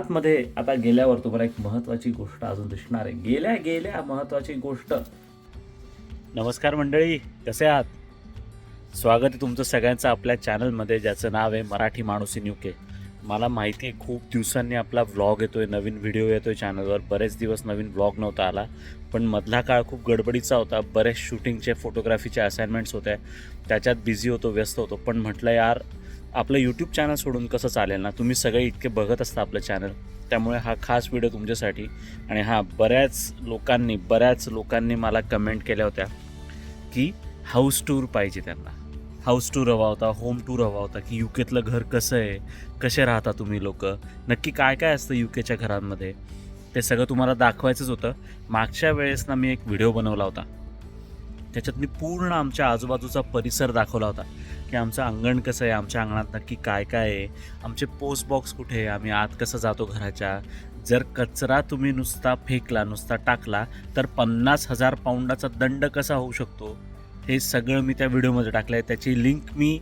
आतमध्ये आता गेल्यावर तुम्हाला एक महत्वाची गोष्ट अजून दिसणार आहे. गेल्या गेल्या महत्वाची गोष्ट. नमस्कार मंडळी कसे आहात? स्वागत आहे तुमचं सगळ्यांचं आपल्या चॅनलमध्ये ज्याचं नाव आहे मराठी माणूस इन युके मला माहिती आहे खूप दिवसांनी आपला व्लॉग येतोय नवीन व्हिडिओ येतोय चॅनलवर बरेच दिवस नवीन व्लॉग नव्हता आला पण मधला काळ खूप गडबडीचा होता. बरेच शूटिंगचे फोटोग्राफीचे असाइनमेंट्स होते त्याच्यात बिझी होतो व्यस्त होतो. पण म्हटलं यार आपलं यूट्यूब चॅनल सोडून कसं चालेल ना? तुम्ही सगळे इतके बघत असता आपलं चॅनल त्यामुळे हा खास व्हिडिओ तुमच्यासाठी आणि हा बऱ्याच लोकांनी बऱ्याच लोकांनी मला कमेंट केल्या होत्या की हाऊस टूर पाहिजे त्यांना. हाऊस टूर हवा होता होम टूर हवा होता की युकेतलं घर कसं आहे? कसे राहता तुम्ही लोक? नक्की काय काय असतं युकेच्या घरांमध्ये? ते सगळं तुम्हाला दाखवायचंच होतं. मागच्या वेळेस ना मी एक व्हिडिओ बनवला होता. त्याच्यात मी पूर्ण आमच्या आजूबाजूचा परिसर दाखवला होता. की आमचं अंगण कसं आहे आमच्या अंगणात नक्की काय काय आहे आमचे पोस्ट बॉक्स कुठे आहे आम्ही आत कसं जातो घराच्या. जर कचरा तुम्ही नुसता फेकला नुसता टाकला तर पन्नास हजार पाऊंडाचा दंड कसा होऊ शकतो? हे सगळं मी त्या व्हिडिओमध्ये टाकलं आहे. त्याची लिंक मी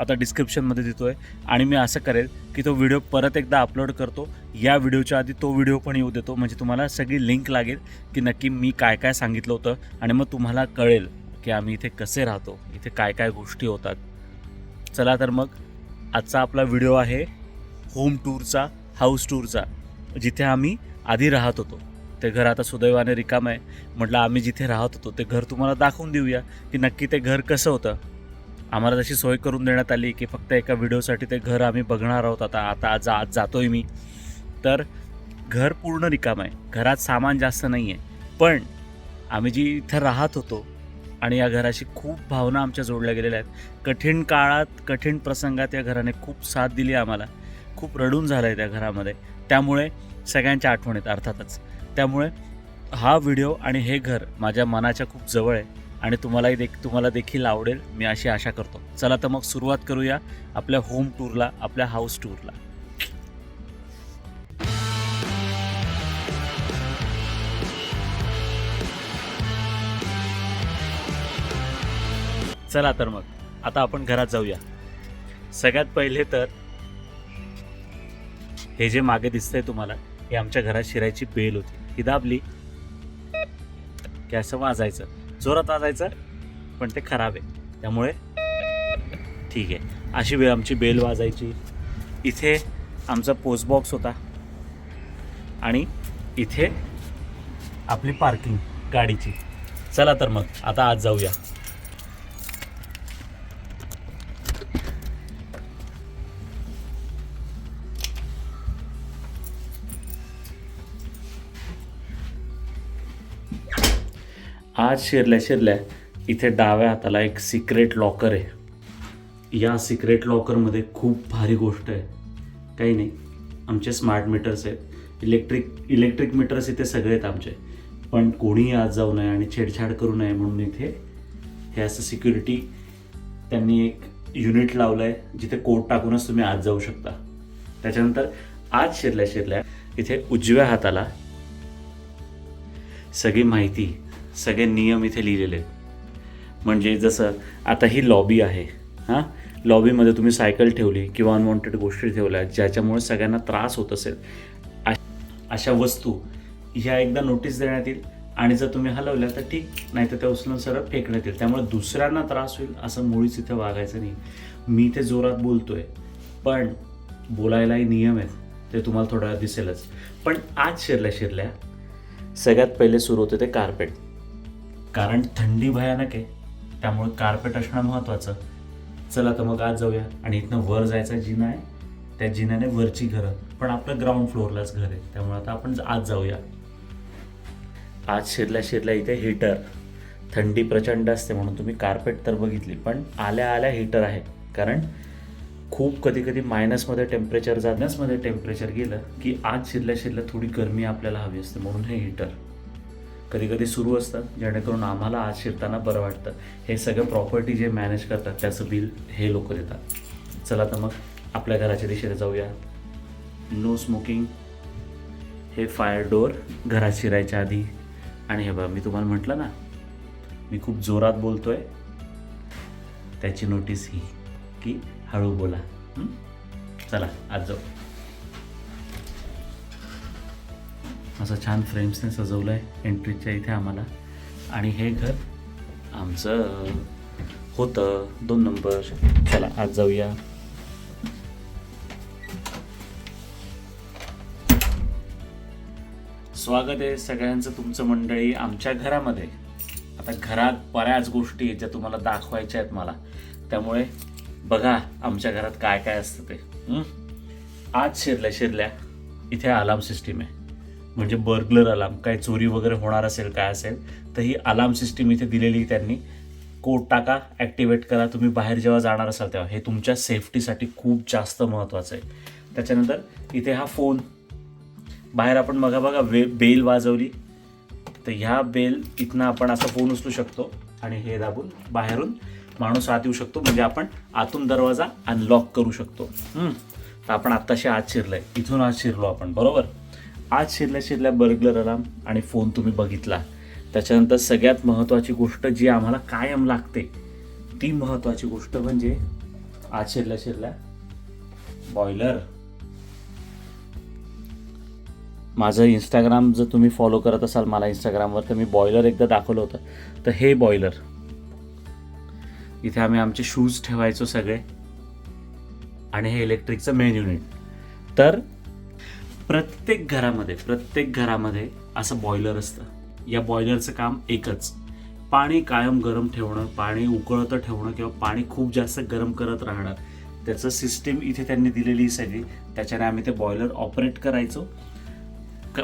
आता डिस्क्रिप्शनमध्ये देतो आहे आणि मी असं करेल की तो व्हिडिओ परत एकदा अपलोड करतो. या व्हिडिओच्या आधी तो व्हिडिओ पण येऊ देतो. म्हणजे तुम्हाला सगळी लिंक लागेल की नक्की मी काय काय सांगितलं होतं. आणि मग तुम्हाला कळेल की आम्ही इथे कसे राहतो इथे काय काय गोष्टी होतात. चला तर मग आजचा आपला व्हिडिओ आहे होम टूरचा हाऊस टूरचा. जिथे आम्ही आधी राहत होतो. ते घर आता सुदैवाने रिकाम आहे. म्हटलं आम्ही जिथे राहत होतो ते घर तुम्हाला दाखवून देऊया की नक्की ते घर कसं होतं. आम्हाला तशी सोय करून देण्यात आली की फक्त एका व्हिडिओसाठी ते घर आम्ही बघणार आहोत. आता आता आज आज जातोय मी. तर घर पूर्ण रिकाम आहे. घरात सामान जास्त नाही आहे पण आम्ही जी इथं राहत होतो आणि या घराशी खूप भावना आमच्या जोडल्या गेलेल्या आहेत. कठीण काळात कठीण प्रसंगात या घराने खूप साथ दिली आम्हाला. खूप रडून झालं आहे त्या घरामध्ये. त्यामुळे सगळ्यांच्या आठवणीत अर्थातच. त्यामुळे हा व्हिडिओ आणि हे घर माझ्या मनाच्या खूप जवळ आहे आणि तुम्हालाही देख तुम्हाला देखील आवडेल. मी अशी आशा करतो. चला तर मग सुरुवात करूया आपल्या होम टूरला आपल्या हाऊस टूरला चला तर मग. आता आपण घरात जाऊया. सगळ्यात पहिले तर हे जे मागे दिसतंय तुम्हाला हे आमच्या घरात शिरायची बेल होती. ही दाबली. की असं वाजायचं? जोरात वाजायचं पण ते खराब आहे. त्यामुळे ठीक आहे. अशी वेळ आमची बेल वाजायची. इथे आमचा पोस्ट बॉक्स होता. आणि इथे आपली पार्किंग गाडीची. चला तर मग. आता आज जाऊया. आज शिरल्या शिरल्या इथे डाव्या हाताला एक सिक्रेट लॉकर आहे. या सिक्रेट लॉकरमध्ये खूप भारी गोष्ट आहे. काही नाही आमचे स्मार्ट मीटर्स आहेत. इलेक्ट्रिक इलेक्ट्रिक मीटर्स इथे सगळे आहेत आमचे. पण कोणीही आज जाऊ नये आणि छेडछाड करू नये म्हणून इथे हे असं सिक्युरिटी त्यांनी एक युनिट लावलं आहे जिथे कोड टाकूनच तुम्ही आज जाऊ शकता. त्याच्यानंतर आज शिरल्या शिरल्या इथे उजव्या हाताला सगळी माहिती सगळे नियम इथे लिहिलेले आहेत. म्हणजे जसं आता ही लॉबी आहे हां? लॉबीमध्ये तुम्ही सायकल ठेवली किंवा अनवॉन्टेड गोष्टी ठेवल्या ज्याच्यामुळे सगळ्यांना त्रास होत असेल. अशा वस्तू ह्या एकदा नोटीस देण्यात येईल आणि जर तुम्ही हलवल्या तर ठीक नाही तर त्या उचलून सरळ फेकण्यात येईल. त्यामुळे दुसऱ्यांना त्रास होईल असं मुळीच इथे वागायचं नाही. मी ते जोरात बोलतोय पण बोलायलाही नियम आहेत. ते तुम्हाला थोडा दिसेलच. पण आज शिरल्या शिरल्या सगळ्यात पहिले सुरू होते ते कार्पेट कारण थंडी भयानक आहे. त्यामुळे कार्पेट असणं महत्त्वाचं चला तर मग आज जाऊया. आणि इथनं वर जायचा जिना आहे. त्या जिन्याने वरची घरं. पण आपलं ग्राउंड फ्लोअरलाच घर आहे. त्यामुळे आता आपण आज जाऊया. आज शिरल्या शिरल्या इथे हीटर थंडी प्रचंड असते म्हणून तुम्ही कार्पेट तर बघितली पण आल्या आल्या हीटर आहे. कारण खूप कधी कधी मायनसमध्ये टेम्परेचर जाण्यासमध्ये टेम्परेचर गेलं की आज शिरल्या शिरल्या थोडी गरमी आपल्याला हवी असते म्हणून हे हीटर कधी कधी सुरू असतात जेणेकरून आम्हाला आज शिरताना बरं वाटतं. हे सगळं प्रॉपर्टी जे मॅनेज करतात त्याचं बिल हे लोक देतात. चला तर मग आपल्या घराच्या दिशेने जाऊया. नो स्मोकिंग हे फायर डोअर घरात शिरायच्या आधी. आणि हे बघा मी तुम्हाला म्हटलं ना मी खूप जोरात बोलतो आहे त्याची नोटीस ही की हळू बोला. चला आज जाऊ. असं छान फ्रेम्सने सजवलं आहे एंट्रीच्या इथे आम्हाला. आणि हे घर आमचं होतं. दोन नंबर. चला आज जाऊया. स्वागत आहे सगळ्यांचं तुमचं मंडळी आमच्या घरामध्ये. आता घरात बऱ्याच गोष्टी आहेत ज्या तुम्हाला दाखवायच्या आहेत मला. त्यामुळे बघा आमच्या घरात काय काय असतं ते. आज शिरल्या शिरल्या. इथे अलार्म सिस्टीम आहे. म्हणजे बर्गलर अलार्म काय चोरी वगैरे होणार असेल काय असेल तर ही अलार्म सिस्टीम इथे दिलेली त्यांनी. कोड टाका ॲक्टिवेट करा. तुम्ही बाहेर जेव्हा जाणार असाल तेव्हा. हे तुमच्या सेफ्टीसाठी खूप जास्त महत्त्वाचं आहे. त्याच्यानंतर इथे हा फोन बाहेर आपण बघा बघा वे बेल वाजवली. तर ह्या बेल इथनं आपण असा फोन उचलू शकतो. आणि हे दाबून बाहेरून माणूस आत येऊ शकतो. म्हणजे आपण आतून दरवाजा अनलॉक करू शकतो. तर आपण आत्ताशी आत आहे इथून आज शिरलो आपण. बरोबर? आज शिरल्या शिरल्या बर्गलर अलार्म आणि फोन तुम्ही बघितला. त्याच्यानंतर सगळ्यात महत्त्वाची गोष्ट जी आम्हाला कायम लागते ती महत्त्वाची गोष्ट म्हणजे आज शिरल्या शिरल्या बॉयलर. माझं इंस्टाग्राम जर तुम्ही फॉलो करत असाल मला इंस्टाग्रामवर तर मी बॉयलर एकदा दाखवलं होतं तर हे बॉयलर. इथे आम्ही आमचे शूज ठेवायचो सगळे आणि हे इलेक्ट्रिकचं मेन युनिट तर प्रत्येक घरामध्ये प्रत्येक घरामध्ये असं बॉयलर असतं. या बॉयलरचं काम एकच. पाणी कायम गरम ठेवणं पाणी उकळतं ठेवणं किंवा पाणी खूप जास्त गरम करत राहणं त्याचं सिस्टीम इथे त्यांनी दिलेली सगळी. त्याच्याने आम्ही ते बॉयलर ऑपरेट करायचो.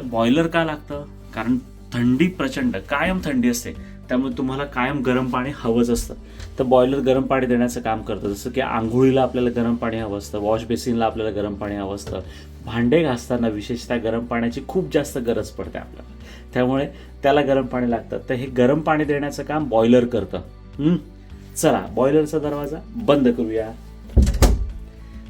बॉयलर का लागतं? कारण थंडी प्रचंड कायम थंडी असते. त्यामुळे तुम्हाला कायम गरम पाणी हवंच असतं. तर बॉयलर गरम पाणी देण्याचं काम करतं. जसं की आंघोळीला आपल्याला गरम पाणी हवं असतं वॉश बेसिनला आपल्याला गरम पाणी हवं असतं. भांडे घासताना विशेषतः गरम पाण्याची खूप जास्त गरज पडते आपल्याला. त्यामुळे त्याला गरम पाणी लागतं. तर हे गरम पाणी देण्याचं काम बॉयलर करतं. चला बॉयलरचा दरवाजा बंद करूया.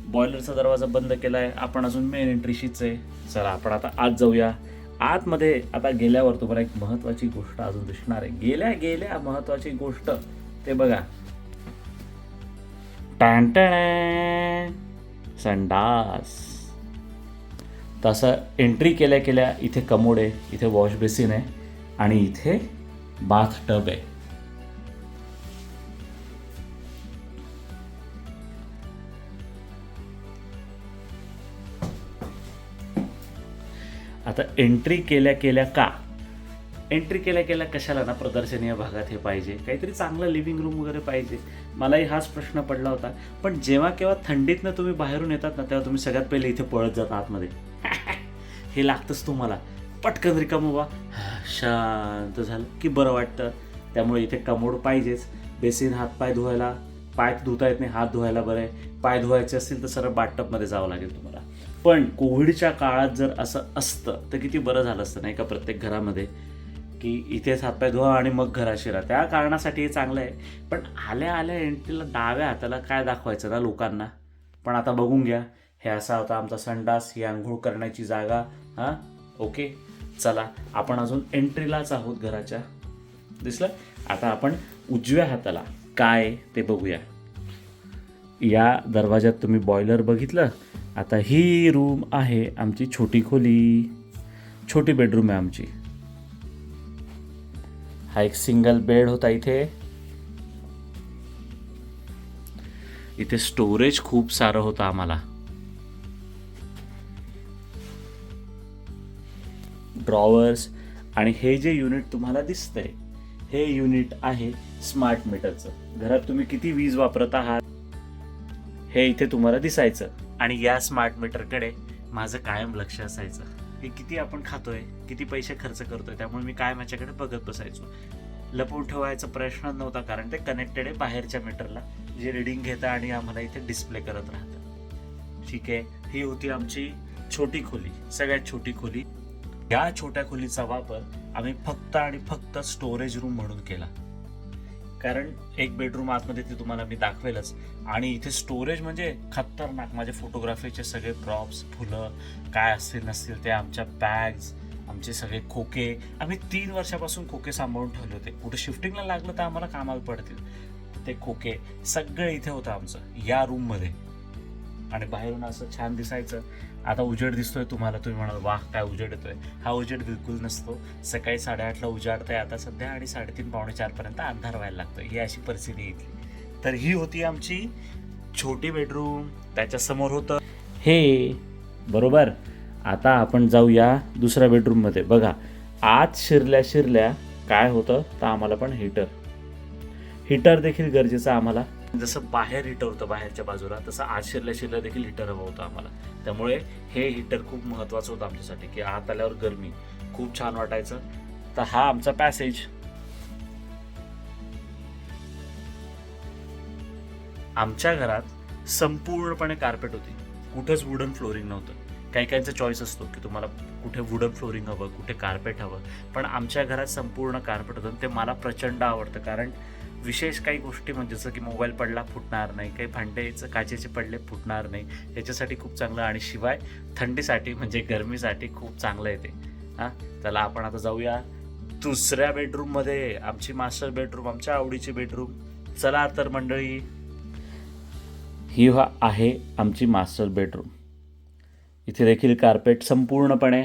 बॉयलरचा दरवाजा बंद केलाय. आपण अजून मेन एंट्रीशीच आहे. चला आपण आता आत जाऊया. आतमध्ये आता गेल्यावर तुम्हाला एक महत्वाची गोष्ट अजून दिसणार आहे. गेल्या गेल्या महत्वाची गोष्ट ते बघा. टॅन. संडास. तसं एंट्री केल्या केल्या इथे कमोड आहे इथे वॉश बेसिन आहे आणि इथे बाथ टब आहे. आता एंट्री केल्या केल्या का? एंट्री केल्या केल्या कशाला ना प्रदर्शनीय भागात हे पाहिजे? काहीतरी चांगलं लिव्हिंग रूम वगैरे पाहिजे. मलाही हाच प्रश्न पडला होता. पण जेव्हा केव्हा थंडीतनं तुम्ही बाहेरून येतात ना तेव्हा तुम्ही सगळ्यात पहिले इथे पळत जाता आतमध्ये. हे लागतंच तुम्हाला. पटकन रिकाम व्हा. शांत झालं की बरं वाटतं. त्यामुळे इथे कमोड पाहिजेच. बेसिन हातपाय धुवायला पाय धुता येत नाही हात धुवायला बरं आहे. पाय धुवायचे असतील तर सरळ बाटटपमध्ये जावं लागेल तुम्हाला. पण कोविडच्या काळात जर असं असतं तर किती बरं झालं असतं नाही का प्रत्येक घरामध्ये? की इथेच हातपाय धुवा आणि मग घरात शिरा. त्या कारणासाठी हे चांगलं आहे. पण आल्या आल्या एंट्रीला डाव्या हाताला काय दाखवायचं ना लोकांना? पण आता बघून घ्या. हे असा होता आमचा संडास ही आंघोळ करण्याची जागा. हां? ओके चला आपण अजून एंट्रीलाच आहोत घराच्या. दिसलं? आता आपण उजव्या हाताला काय ते बघूया. या दरवाज्यात तुम्ही बॉयलर बघितलं? आता ही रूम आहे आमची छोटी खोली. छोटी बेडरूम आहे आमची. हा एक सिंगल बेड होता इथे. इथे स्टोरेज खूप सारं होतं आम्हाला. ड्रॉवर्स आणि हे जे युनिट तुम्हाला दिसतंय हे युनिट आहे स्मार्ट मीटरचं घरात तुम्ही किती वीज वापरत आहात हे इथे तुम्हाला दिसायचं. आणि या स्मार्ट मीटरकडे माझं कायम लक्ष असायचं. की किती आपण खातोय किती पैसे खर्च करतोय त्यामुळे मी काय माझ्याकडे बघत बसायचो. लपवून ठेवायचा प्रश्न नव्हता कारण ते कनेक्टेड आहे बाहेरच्या मीटरला जे रिडिंग घेतं आणि आम्हाला इथे डिस्प्ले करत राहतं. ठीक आहे ही होती आमची छोटी खोली सगळ्यात छोटी खोली. या छोट्या खोलीचा वापर आम्ही फक्त आणि फक्त स्टोरेज रूम म्हणून केला. कारण एक बेडरूम आतमध्ये ते तुम्हाला मी दाखवेलच. आणि इथे स्टोरेज म्हणजे खतरनाक. माझे फोटोग्राफीचे सगळे प्रॉप्स फुलं काय असतील नसतील ते आमच्या बॅग्स आमचे सगळे खोके. आम्ही तीन वर्षापासून खोके सांभाळून ठेवले होते. कुठे शिफ्टिंगला लागलं तर आम्हाला कामाला पडतील. ते खोके सगळं इथे होतं आमचं या रूममध्ये आणि बाहेरून असं छान दिसायचं. आता उजेड दिसतोय तुम्हाला तुम्ही म्हणाल वाह काय उजेड येतोय. हा उजेड बिलकुल नसतो. सकाळी साडेआठला उजाडतंय आता सध्या आणि साडेतीन पावणे चारपर्यंत अंधार व्हायला लागतोय. ही अशी परिस्थिती इथली. तर ही होती आमची छोटी बेडरूम त्याच्यासमोर होतं. हे बरोबर. आता आपण जाऊया दुसऱ्या बेडरूममध्ये बघा आत शिरल्या शिरल्या काय होतं? तर आम्हाला पण हीटर हीटर देखील गरजेचं आम्हाला. जसं बाहेर हिटर होतं बाहेरच्या बाजूला तसं आज शिरल्या शिरल्या देखील हिटर हवं होतं आम्हाला. त्यामुळे हे हीटर खूप महत्त्वाचं होतं आमच्यासाठी की आत आल्यावर गरमी खूप छान वाटायचं. तर हा आमचा पॅसेज आमच्या घरात संपूर्णपणे कार्पेट होती. कुठंच वुडन फ्लोरिंग नव्हतं. काही काहींचा चॉईस असतो की तुम्हाला कुठे वुडन फ्लोरिंग हवं कुठे कार्पेट हवं. पण आमच्या घरात संपूर्ण कार्पेट होतं ते मला प्रचंड आवडतं कारण विशेष काही गोष्टी म्हणजे जसं की मोबाईल पडला फुटणार नाही काही भांड्याचं काचेचे पडले फुटणार नाही याच्यासाठी खूप चांगलं आणि शिवाय थंडीसाठी म्हणजे गरमीसाठी खूप चांगलं येते हां? चला आपण आता जाऊया दुसऱ्या बेडरूममध्ये आमची मास्टर बेडरूम आमच्या आवडीची बेडरूम. चला तर मंडळी ही हा आहे आमची मास्टर बेडरूम. इथे देखील कार्पेट संपूर्णपणे.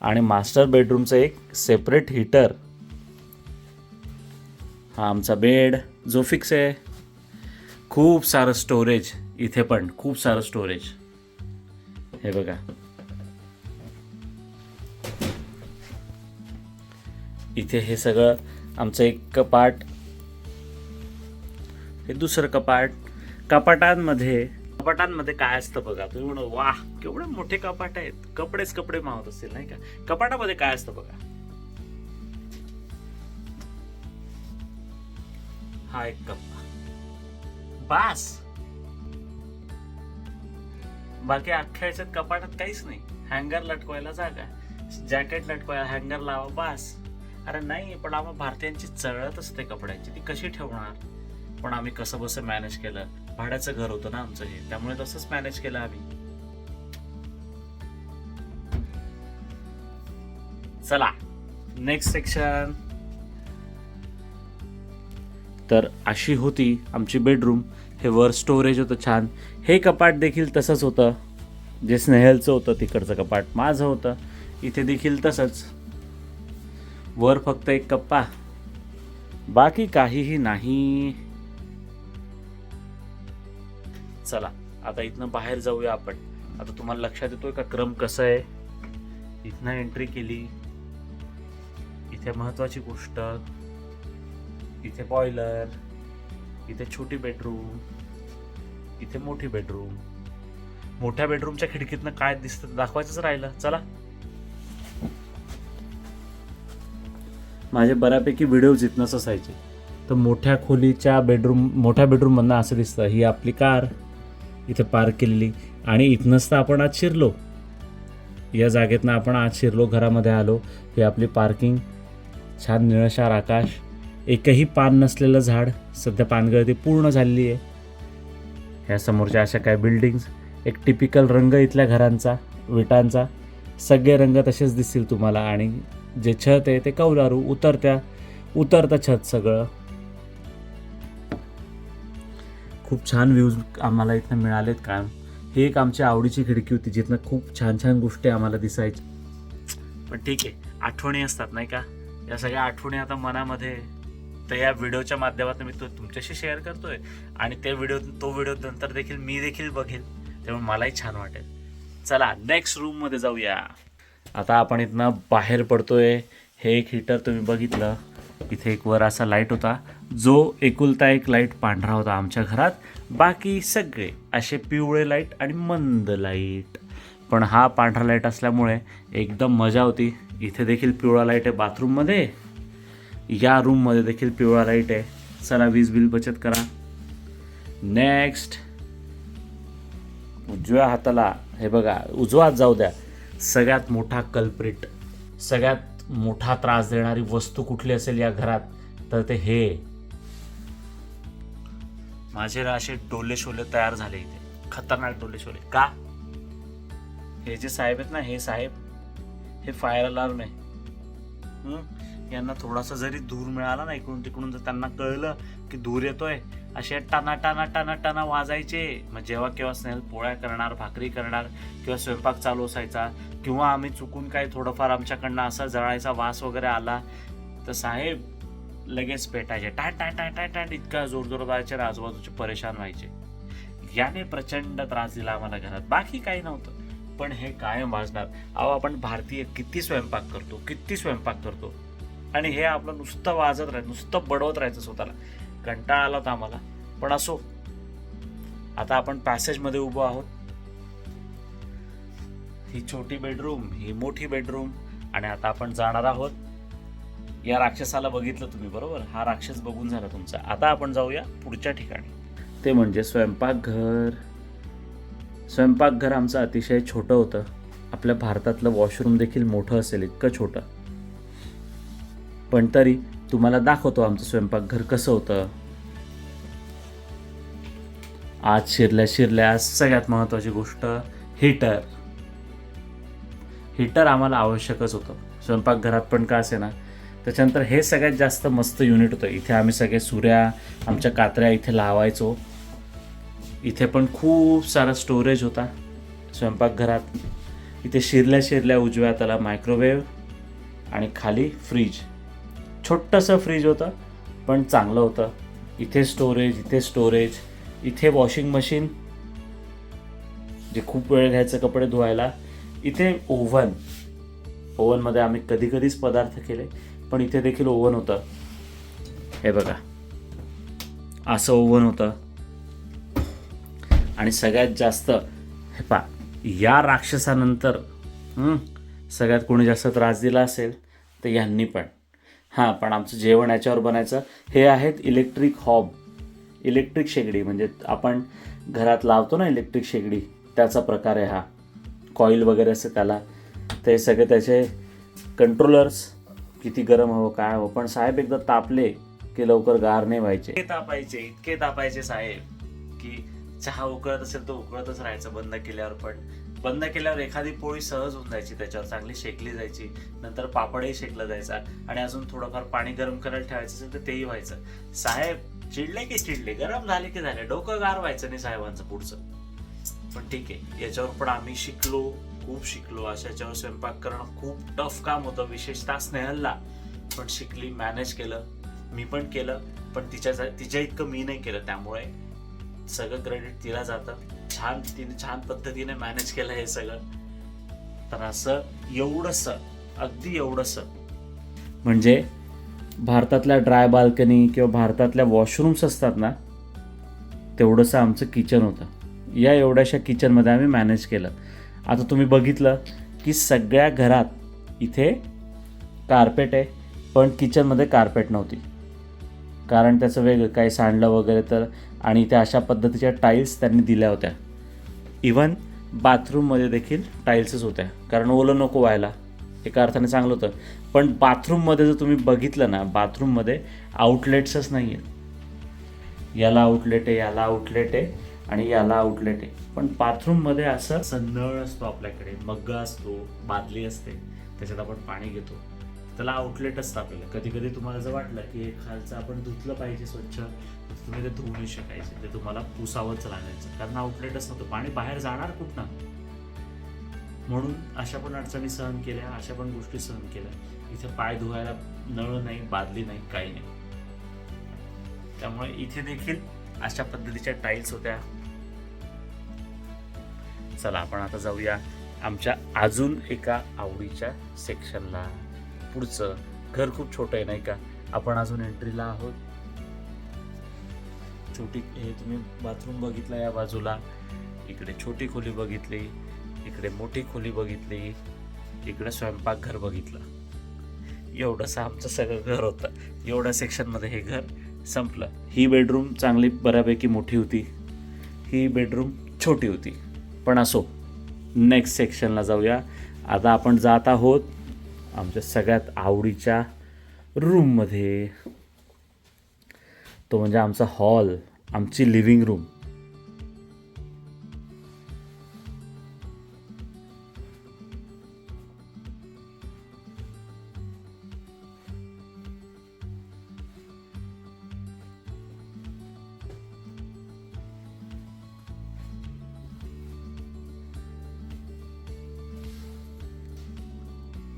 आणि मास्टर बेडरूमचं एक सेपरेट हीटर हा आमचा बेड जो फिक्स आहे. खूप सारं स्टोरेज इथे पण खूप सारं स्टोरेज हे बघा. इथे हे सगळं आमचं एक कपाट. हे दुसरं कपाट. कपाटांमध्ये कपाटांमध्ये काय असतं बघा तुम्ही म्हणून वाह केवढे मोठे कपाट आहेत. कपडेच कपडे मावत असतील नाही का? कपाटामध्ये काय असतं बघा? हा एक कप्पा बास. बाकी अख्ख्या याच्यात कपाटात काहीच नाही. हँगर लटकवायला जागा जॅकेट लटकवायला हँगर लावा बास. अरे नाही पण आम्हा भारतीयांची चळत असते कपड्यांची. ती कशी ठेवणार? पण आम्ही कसं बसं मॅनेज केलं? भाड्याचं घर होतं ना आमचं हे. त्यामुळे तसंच मॅनेज केलं आम्ही. चला. नेक्स्ट सेक्शन तर अशी होती आमची बेडरूम हे वर स्टोरेज होतं छान. हे कपाट देखील तसंच होतं. जे स्नेहलचं होतं तिकडचं कपाट माझं होतं. इथे देखील तसंच. वर फक्त एक कप्पा. बाकी काहीही नाही. चला आता इथनं बाहेर जाऊया आपण. आता तुम्हाला लक्षात येतोय का क्रम कसं आहे? इथनं एंट्री केली. इथे महत्वाची गोष्ट. इथे बॉयलर इथे छोटी बेडरूम इथे मोठी बेडरूम मोठ्या बेडरूमच्या खिडकीतनं काय दिसतं दाखवायचंच राहिलं. चला. माझे बऱ्यापैकी व्हिडिओज इथनंच असायचे. तर मोठ्या खोलीच्या बेडरूम मोठ्या बेडरूममधनं असं दिसतं ही आपली कार इथे पार्क केलेली. आणि इथनंच तर आपण आज शिरलो. या जागेतनं आपण आज शिरलो घरामध्ये आलो. ही आपली पार्किंग छान निळशार आकाश. एकही पान नसलेलं झाड सध्या पानगळती पूर्ण झालेली आहे. ह्या समोरच्या अशा काय बिल्डिंग्स एक टिपिकल रंग इथल्या घरांचा विटांचा सगळे रंग तसेच दिसतील तुम्हाला आणि जे छत आहे ते कौलारू उतरत्या उतरतं छत सगळं. खूप छान व्ह्यूज आम्हाला इथनं मिळालेत का ही एक आमची आवडीची खिडकी होती जिथनं खूप छान छान गोष्टी आम्हाला दिसायची. पण ठीक आहे आठवणी असतात नाही का? या सगळ्या आठवणी आता मनामध्ये तर या व्हिडिओच्या माध्यमातून मी तो तुमच्याशी शेअर करतोय. आणि ते व्हिडिओ तो व्हिडिओ नंतर देखील मी देखील बघेल. त्यामुळे मलाही छान वाटेल. चला नेक्स्ट रूममध्ये जाऊया. आता आपण इथनं बाहेर पडतोय. हे एक हीटर तुम्ही बघितलं. इथे एक वर असा लाइट होता. जो एकुलता एक लाइट पांढरा होता आमच्या घरात. बाकी सगळे असे पिवळे लाइट आणि मंद लाइट पण हा पांढरा लाइट असल्यामुळे एकदम मजा होती. इथे देखील पिवळा लाइट आहे बाथरूममध्ये या रूममध्ये देखील पिवळा लाइट आहे. चला वीज बिल बचत करा. नेक्स्ट उजव्या हाताला हे बघा उजवात जाऊ द्या. सगळ्यात मोठा कल्प्रिट सगळ्यात मोठा त्रास देणारी वस्तू कुठली असेल या घरात? तर ते हे. माझे असे डोले शोले तयार झाले इथे. खतरनाक डोले शोले. का? हे जे साहेब आहेत ना हे साहेब हे फायर अलार्म आहे. यांना थोडासा जरी धूर मिळाला ना इकडून तिकडून जर त्यांना कळलं की धूर येतोय असे टाना टाना टाना टाना वाजायचे. मग जेव्हा केव्हा स्नेहल पोळ्या करणार भाकरी करणार किंवा स्वयंपाक चालू असायचा किंवा आम्ही चुकून काही थोडंफार आमच्याकडनं असा जळायचा वास वगैरे आला तर साहेब लगेच पेटायचे. टाट टाट टाट टाट टाट इतका जोर जोर जायचे आजूबाजूचे परेशान व्हायचे. याने प्रचंड त्रास दिला आम्हाला घरात. बाकी काही नव्हतं. पण हे कायम वाजणार अहो आपण भारतीय किती स्वयंपाक करतो किती स्वयंपाक करतो. आणि हे आपलं नुसतं वाजत राहायचं नुसतं बडवत राहायचं स्वतःला. कंटाळा आला होता आम्हाला. पण असो आता आपण पॅसेजमध्ये उभं आहोत. ही छोटी बेडरूम ही मोठी बेडरूम आणि आता आपण जाणार आहोत. या राक्षसाला बघितलं तुम्ही बरोबर? हा राक्षस बघून झाला तुमचा. आता आपण जाऊया पुढच्या ठिकाणी. ते म्हणजे स्वयंपाकघर. स्वयंपाकघर आमचं अतिशय छोटं होतं. आपल्या भारतातलं वॉशरूम देखील मोठं असेल इतकं छोटं. पण तरी तुम्हाला दाखवतो आमचं स्वयंपाकघर कसं होतं. आज शिरल्या शिरल्या सगळ्यात महत्त्वाची गोष्ट हीटर. हीटर आम्हाला आवश्यकच होतं. स्वयंपाकघरात पण का असे ना त्याच्यानंतर हे सगळ्यात जास्त मस्त युनिट होतं. इथे आम्ही सगळे सुऱ्या आमच्या कात्र्या इथे लावायचो. इथे पण खूप सारा स्टोरेज होता. स्वयंपाकघरात इथे शिरल्या शिरल्या उजव्या त्याला मायक्रोवेव्ह आणि खाली फ्रीज छोटंसं फ्रीज होतं पण चांगलं होतं. इथे स्टोरेज इथे स्टोरेज इथे वॉशिंग मशीन जे खूप वेळ घ्यायचं कपडे धुवायला. इथे ओव्हन ओव्हनमध्ये आम्ही कधी कधीच पदार्थ केले पण इथे देखील ओव्हन होतं. हे बघा. असं ओव्हन होतं. आणि सगळ्यात जास्त हे पा या राक्षसानंतर सगळ्यात कोणी जास्त त्रास दिला असेल तर यांनी पण. हां पण आमचं जेवण याच्यावर बनायचं. हे आहेत इलेक्ट्रिक हॉब इलेक्ट्रिक शेगडी म्हणजे आपण घरात लावतो ना इलेक्ट्रिक शेगडी त्याचा प्रकार आहे हा. कॉईल वगैरे असं त्याला. ते सगळे त्याचे कंट्रोलर्स किती गरम हवं काय हवं. पण साहेब एकदा तापले की लवकर गार नाही व्हायचे. इतके तापायचे इतके तापायचे साहेब की चहा उकळत असेल तर उकळतच राहायचं बंद केल्यावर पण. बंद केल्यावर एखादी पोळी सहज होऊन जायची त्याच्यावर चांगली शेकली जायची नंतर पापडही शेकला जायचा आणि अजून थोडंफार पाणी गरम करायला ठेवायचं असेल तर तेही व्हायचं. साहेब चिडले की चिडले गरम झाले की झाले डोकं गार व्हायचं नाही साहेबांचं पुढचं. पण ठीक आहे याच्यावर पण आम्ही शिकलो खूप शिकलो अशा याच्यावर स्वयंपाक करणं खूप टफ काम होतं विशेषतः स्नेहलला. पण शिकली मॅनेज केलं मी पण केलं पण तिच्या तिच्या इतकं मी नाही केलं त्यामुळे सगळं क्रेडिट तिला जातं. छान तिने छान पद्धतीने मॅनेज केलं हे सगळं. तर असं एवढंसं अगदी एवढंसं. म्हणजे भारतातल्या ड्राय बाल्कनी किंवा भारतातल्या वॉशरूम्स असतात ना तेवढंसं आमचं किचन होतं. या एवढ्याशा किचनमध्ये आम्ही मॅनेज केलं. आता तुम्ही बघितलं की सगळ्या घरात इथे कार्पेट आहे पण किचनमध्ये कार्पेट नव्हती. कारण त्याचं वेगळं काही सांडलं वगैरे तर आणि त्या अशा पद्धतीच्या टाईल्स त्यांनी दिल्या होत्या. इवन बाथरूममध्ये देखील टाईल्सच होत्या. कारण ओलं नको व्हायला. एका अर्थाने चांगलं होतं. पण बाथरूममध्ये जर तुम्ही बघितलं ना बाथरूममध्ये आउटलेट्सच नाही आहेत याला आउटलेट आहे याला आउटलेट आहे आणि याला आउटलेट आहे. पण बाथरूममध्ये असं असं नळ असतो आपल्याकडे मग्गा असतो बादली असते त्याच्यात आपण पाणी घेतो. त्याला आउटलेट असतं आपल्याला. कधी कधी तुम्हाला जर वाटलं की हे खालचं आपण धुतलं पाहिजे स्वच्छ तुम्ही ते धुवू नाही शकायचे ते तुम्हाला पुसावंच लागायचं. कारण आउटलेटच नव्हतं पाणी बाहेर जाणार कुठनं? म्हणून अशा पण अडचणी सहन केल्या अशा पण गोष्टी सहन केल्या. इथे पाय धुवायला नळ नाही बादली नाही काही नाही. त्यामुळे इथे देखील अशा पद्धतीच्या टाईल्स होत्या. चला आपण आता जाऊया आमच्या अजून एका आवडीच्या सेक्शनला पुढचं घर खूप छोटं आहे नाही का? आपण अजून एंट्रीला आहोत. छोटी हे तुम्ही बाथरूम बघितला या बाजूला. इकडे छोटी खोली बघितली इकडे मोठी खोली बघितली इकडे स्वयंपाकघर बघितलं. एवढंसं आमचं सगळं घर होतं. एवढ्या सेक्शनमध्ये हे घर संपलं. ही बेडरूम चांगली बऱ्यापैकी मोठी होती. ही बेडरूम छोटी होती. पण असो नेक्स्ट सेक्शनला जाऊया. आता आपण जात आहोत आमच्या सगळ्यात आवडीच्या रूममध्ये तो म्हणजे आमचा हॉल आमची लिव्हिंग रूम.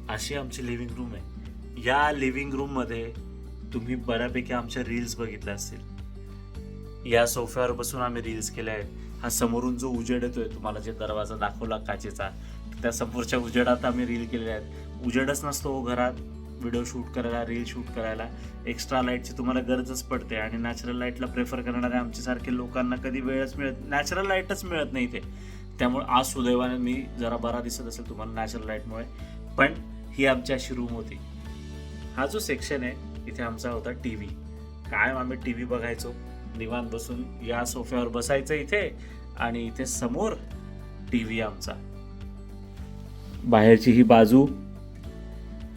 अशी आमची लिव्हिंग रूम आहे. या लिव्हिंग रूममध्ये तुम्ही बऱ्यापैकी आमच्या रील्स बघितल्या असतील. या सोफ्यावर बसून आम्ही रील्स केल्या आहेत. हा समोरून जो उजेड येतोय तुम्हाला जे दरवाजा दाखवला काचेचा त्या समोरच्या उजेडात आम्ही रील केलेल्या आहेत. उजेडच नसतो हो घरात व्हिडिओ शूट करायला रील शूट करायला. एक्स्ट्रा लाईटची तुम्हाला गरजच पडते आणि नॅचरल लाईटला प्रेफर करणाऱ्या आमच्यासारखे लोकांना कधी वेळच मिळत नॅचरल लाईटच मिळत नाही ते त्यामुळे आज सुदैवाने मी जरा बरा दिसत असेल तुम्हाला नॅचरल लाईटमुळे पण ही आमची अशी रूम होती. हा जो सेक्शन आहे इथे आमचा होता टी व्ही कायम आम्ही टी व्ही बघायचो? निवांत बसून या सोफ्यावर बसायचं इथे आणि इथे समोर टी व्ही आमचा. बाहेरची ही बाजू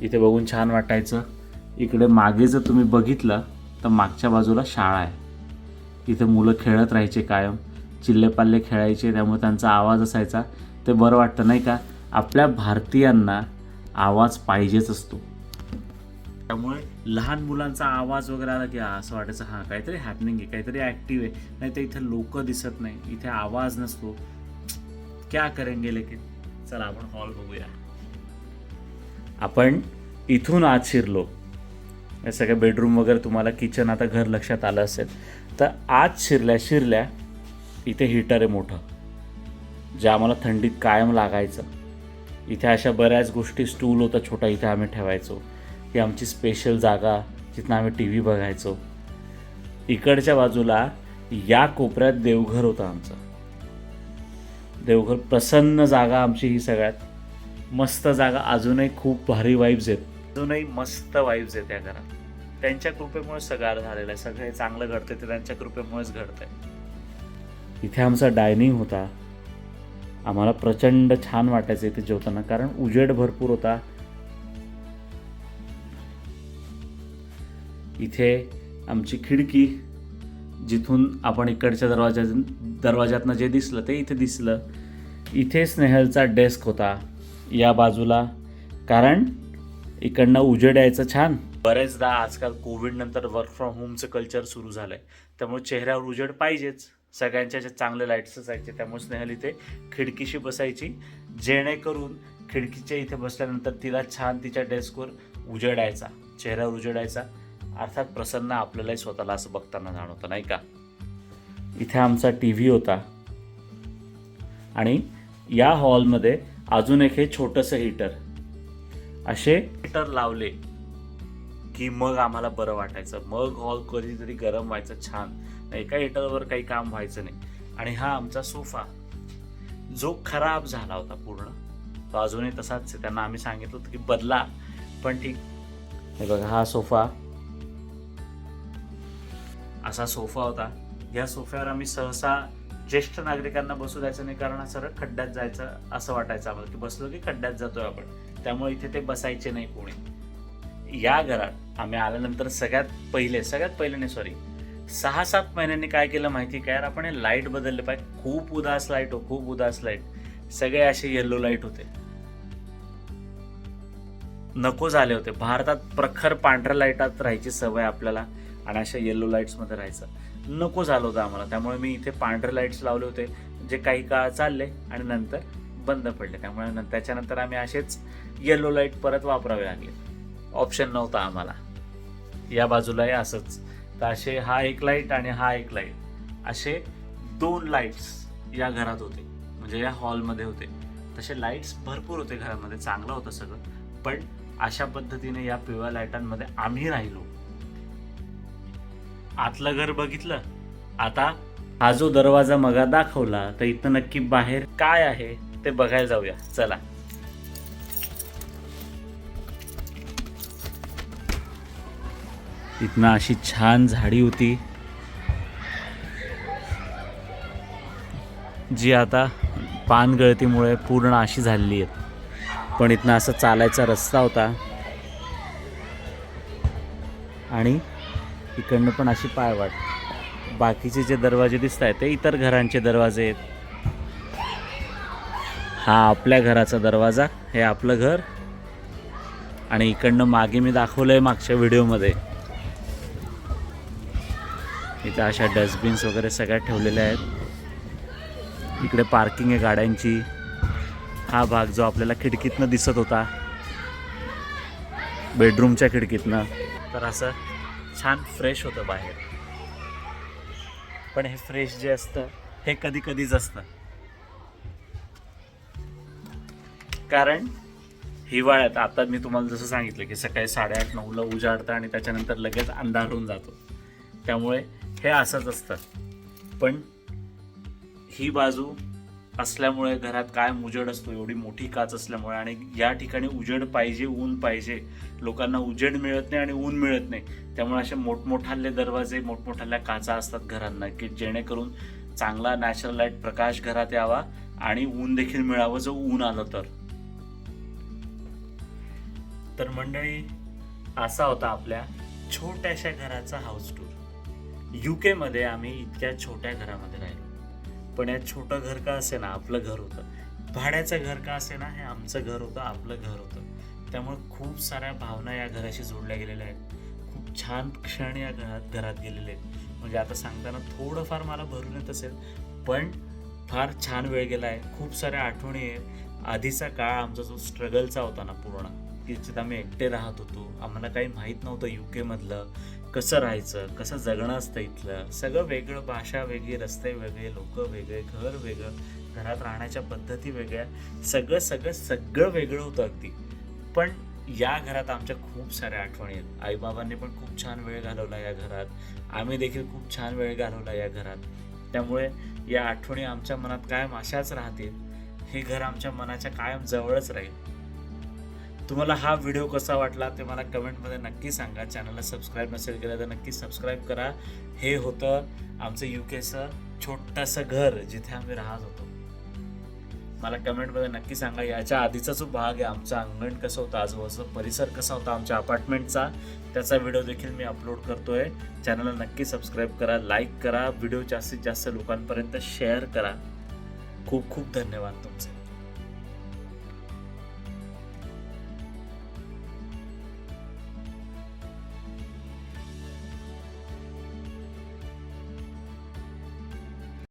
इथे बघून छान वाटायचं. इकडे मागे जर तुम्ही बघितलं तर मागच्या बाजूला शाळा आहे. इथे मुलं खेळत राहायचे कायम. चिल्लेपाल्ले खेळायचे त्यामुळे त्यांचा आवाज असायचा. ते बरं वाटतं नाही का? आपल्या भारतीयांना आवाज पाहिजेच असतो. त्यामुळे लहान मुलांचा आवाज वगैरे आला की असं वाटायचं हां काहीतरी हॅपनिंग आहे काहीतरी ॲक्टिव्ह आहे. नाही तर इथे लोक दिसत नाही इथे आवाज नसतो. क्या करेंगे लेकिन? चला आपण हॉल बघूया. आपण इथून आत शिरलो. या सगळ्या बेडरूम वगैरे तुम्हाला किचन आता घर लक्षात आलं असेल. तर आत शिरल्या शिरल्या इथे हीटर आहे मोठं. जे आम्हाला थंडीत कायम लागायचं. इथे अशा बऱ्याच गोष्टी स्टूल होता छोटा इथे आम्ही ठेवायचो. ही आमची स्पेशल जागा जिथनं आम्ही टी व्ही बघायचो. इकडच्या बाजूला या कोपऱ्यात देवघर होतं आमचं. देवघर प्रसन्न जागा आमची ही सगळ्यात. मस्त जागा अजूनही खूप भारी वाईब्स आहेत. अजूनही मस्त वाईब्स आहेत या घरात. त्यांच्या कृपेमुळे सगळं झालेलं आहे. सगळं चांगलं घडतंय ते त्यांच्या कृपेमुळेच घडतंय. इथे आमचा डायनिंग होता. आम्हाला प्रचंड छान वाटायचं इथे जेवताना कारण उजेड भरपूर होता. इथे आमची खिडकी जिथून आपण इकडच्या दरवाजा दरवाज्यातनं जे दिसलं ते इथे दिसलं. इथे स्नेहलचा डेस्क होता या बाजूला. कारण इकडनं उजेड यायचं छान. बरेचदा आजकाल कोविडनंतर वर्क फ्रॉम होमचं कल्चर सुरू झालं आहे त्यामुळे चेहऱ्यावर उजेड पाहिजेच. सगळ्यांच्या जे चांगले लाईट्स असायचे त्यामुळे स्नेहल इथे खिडकीशी बसायची. जेणेकरून खिडकीच्या इथे बसल्यानंतर तिला छान तिच्या डेस्कवर उजेडायचा चेहऱ्यावर उजेडायचा अर्थात प्रसन्न आपल्यालाही स्वतःला असं बघताना जाणवतं नाही का? इथे आमचा टी व्ही होता. आणि या हॉलमध्ये अजून एक हे छोटंसं हीटर. असे हीटर लावले की मग आम्हाला बरं वाटायचं. मग हॉल कधीतरी गरम व्हायचं छान. एका हिटरवर काही काम व्हायचं नाही. आणि हा आमचा सोफा जो खराब झाला होता पूर्ण तो अजूनही तसाच आहे. त्यांना आम्ही सांगितलं होतं की बदला. पण ठीक. हे बघा हा सोफा असा सोफा होता. या सोफ्यावर आम्ही सहसा ज्येष्ठ नागरिकांना बसू द्यायचं नाही कारण हा सरळ खड्ड्यात जायचं असं वाटायचं आम्हाला की बसलो की खड्ड्यात जातोय आपण. त्यामुळे इथे ते बसायचे नाही कोणी. या घरात आम्ही आल्यानंतर सगळ्यात पहिले सगळ्यात पहिले नाही सॉरी सहा सात महिन्यांनी काय केलं माहिती काय यार? आपण हे लाइट बदलले पाहिजे. खूप उदास लाइट हो खूप उदास लाइट. सगळे असे येल्लो लाइट होते. नको झाले होते. भारतात प्रखर पांढऱ्या लाईटात राहायची सवय आपल्याला. आणि अशा येल्लो लाईट्समध्ये राहायचं. नको झालं होतं आम्हाला. त्यामुळे मी इथे पांढरे लाईट्स लावले होते जे काही काळ चालले आणि नंतर बंद पडले. त्यामुळे त्याच्यानंतर आम्ही असेच येलो लाइट परत वापरावे लागले. ऑप्शन नव्हता आम्हाला. या बाजूलाही असंच. तर असे हा एक लाइट आणि हा एक लाइट असे दोन लाईट्स या घरात होते. म्हणजे या हॉलमध्ये होते. तसे लाईट्स भरपूर होते घरामध्ये. चांगलं होतं सगळं. पण अशा पद्धतीने या पिवळ्या लाईटांमध्ये आम्ही राहिलो. आतलं घर बघितलं. आता हा जो दरवाजा मगा दाखवला तर इथं नक्की बाहेर काय आहे ते बघायला जाऊया. चला. इथनं अशी छान झाडी होती जी आता पानगळतीमुळे पूर्ण अशी झालेली आहे पण इथनं असा चालायचा रस्ता होता. आणि इकडनं पण अशी पायवाट. बाकीचे जे दरवाजे दिसत आहेत ते इतर घरांचे दरवाजे आहेत. हा आपल्या घराचा दरवाजा हे आपलं घर. आणि इकडनं मागे मी दाखवलं आहे मागच्या व्हिडिओमध्ये. इथं अशा डस्टबिन्स वगैरे सगळ्या ठेवलेल्या आहेत. इकडे पार्किंग आहे गाड्यांची. हा भाग जो आपल्याला खिडकीतनं दिसत होता बेडरूमच्या खिडकीतनं. तर असं छान फ्रेश होतं बाहेर. पण हे फ्रेश जे असतं हे कधी कधीच असतं. कारण हिवाळ्यात आता मी तुम्हाला जसं सांगितलं की सकाळी साडेआठ नऊला उजाडतं आणि त्याच्यानंतर लगेच अंधार होऊन जातो. त्यामुळे हे असंच असतं. पण ही बाजू असल्यामुळे घरात काय उजेड असतो एवढी मोठी काच असल्यामुळे. आणि या ठिकाणी उजेड पाहिजे ऊन पाहिजे. लोकांना उजेड मिळत नाही आणि ऊन मिळत नाही. त्यामुळे असे मोठमोठाले दरवाजे मोठमोठाल्या काचा असतात घरांना की जेणेकरून चांगला नॅचरल लाइट प्रकाश घरात यावा आणि ऊन देखील मिळावं जर ऊन आलं तर. तर मंडळी असा होता आपल्या छोट्याशा घराचा हाऊस टूर युके मध्ये आम्ही इतक्या छोट्या घरामध्ये राहिलो. पण या छोटं घर का असे ना आपलं घर होतं. भाड्याचं घर का असे ना हे आमचं घर होतं आपलं घर होतं. त्यामुळे खूप साऱ्या भावना या घराशी जोडल्या गेलेल्या आहेत. खूप छान क्षण या घरात घरात गेलेले आहेत. म्हणजे आता सांगताना थोडंफार मला भरून येत असेल पण फार छान वेळ गेला आहे खूप साऱ्या आठवणी आहेत. आधीचा काळ आमचा जो स्ट्रगलचा होता ना पूर्ण की जिथं आम्ही एकटे राहत होतो आम्हाला काही माहीत नव्हतं यू केमधलं कसं राहायचं कसं जगणं असतं इथलं सगळं वेगळं भाषा वेगळी रस्ते वेगळे लोक वेगळे घर वेगळं घरात राहण्याच्या पद्धती वेगळ्या सगळं सगळं सगळं वेगळं होतं अगदी. पण या घरात आमच्या खूप साऱ्या आठवणी आहेत. आईबाबांनी पण खूप छान वेळ घालवला या घरात. आम्ही देखील खूप छान वेळ घालवला या घरात. त्यामुळे या आठवणी आमच्या मनात कायम अशाच राहतील. हे घर आमच्या मनाच्या कायम जवळच राहील. तुम्हाला हा व्हिडिओ कसा वाटला ते मला कमेंटमध्ये नक्की सांगा. चॅनलला सबस्क्राईब नसेल केलं तर नक्की सबस्क्राईब करा. हे होतं आमचं यू केचं छोटंसं घर जिथे आम्ही राहत होतो. मला कमेंटमध्ये नक्की सांगा. याच्या आधीचा जो भाग आहे आमचं अंगण कसं होतं आजूबाजूचा परिसर कसा होता आमच्या अपार्टमेंटचा त्याचा व्हिडिओ देखील मी अपलोड करतोय. चॅनलला नक्की सबस्क्राईब करा लाईक करा. व्हिडिओ जास्तीत जास्त लोकांपर्यंत शेअर करा. खूप खूप धन्यवाद तुमचे.